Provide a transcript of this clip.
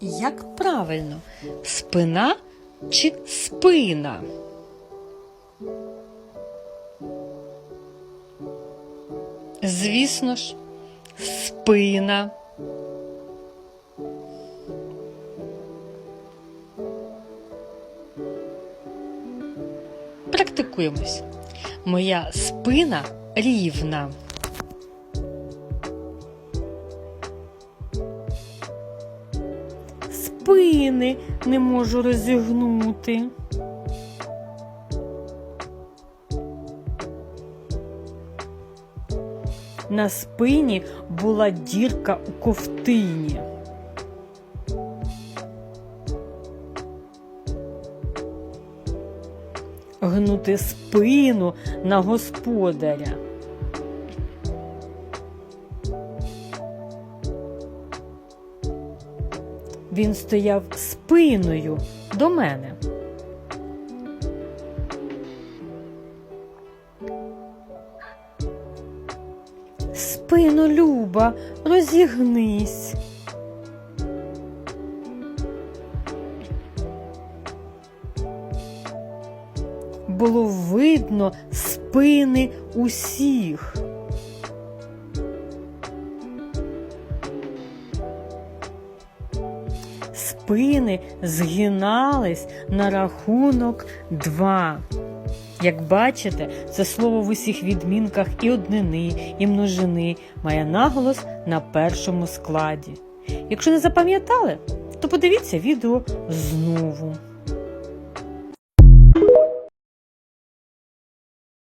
Як правильно, спина чи спина? Звісно ж, спина. Практикуємось. Моя спина рівна. Спини не можу розігнути. На спині була дірка у ковтині. Гнути спину на господаря. Він стояв спиною до мене. Спину, Люба, розігнись. Було видно спини усіх. Спини згинались на рахунок два. Як бачите, це слово в усіх відмінках і однини, і множини має наголос на першому складі. Якщо не запам'ятали, то подивіться відео знову.